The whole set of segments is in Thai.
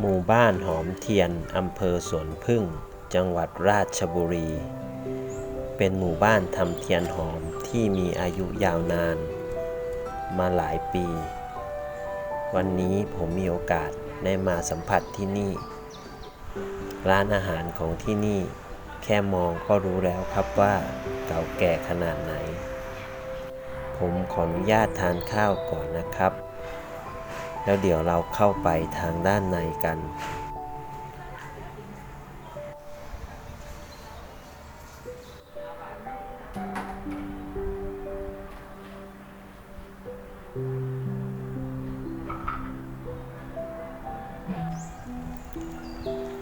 หมู่บ้านหอมเทียน อำเภอสวนพึ่ง จังหวัดราชบุรี เป็นหมู่บ้านทำเทียนหอมที่มีอายุยาวนาน มาหลายปี วันนี้ผมมีโอกาสได้มาสัมผัสที่นี่ ร้านอาหารของที่นี่ แค่มองก็รู้แล้วครับว่าเก่าแก่ขนาดไหน ผมขออนุญาตทานข้าวก่อนนะครับ แล้วเดี๋ยวเราเข้าไปทางด้านในกัน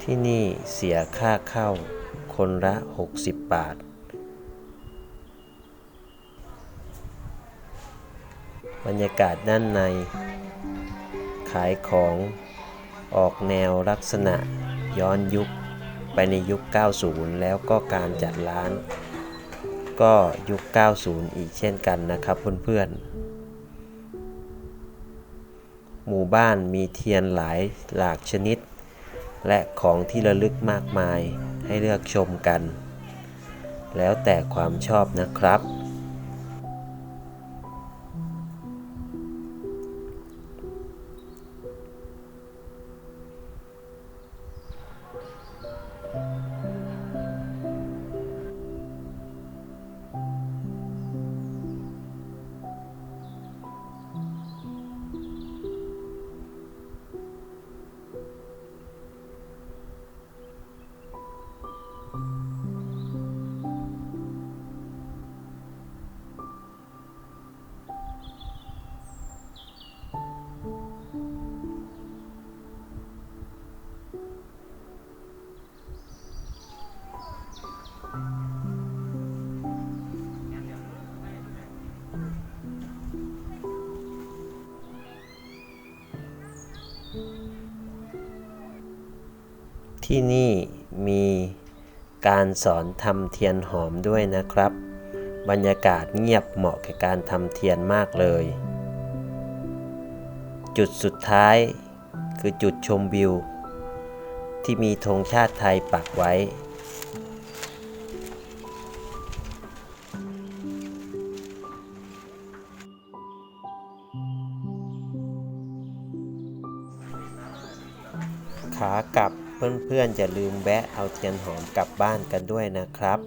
ที่นี่เสียค่าเข้าคนละ 60 บาท บรรยากาศด้านใน ขายของออกแนวลักษณะย้อนยุคไปในยุค 90 แล้วก็การจัดร้าน ก็ยุค 90 อีกเช่นกันนะครับเพื่อนๆ หมู่บ้านมีเทียนหลายหลากชนิด และของที่ระลึกมากมายให้เลือกชมกัน แล้วแต่ความชอบนะครับ ที่นี่มีการสอนทำเทียนหอมด้วยนะครับ บรรยากาศเงียบเหมาะกับการทำเทียนมากเลย จุดสุดท้ายคือจุดชมวิว ที่มีธงชาติไทยปักไว้ ขากลับเพื่อนๆจะลืมแวะเอาเทียนหอมกลับบ้านกันด้วยนะครับ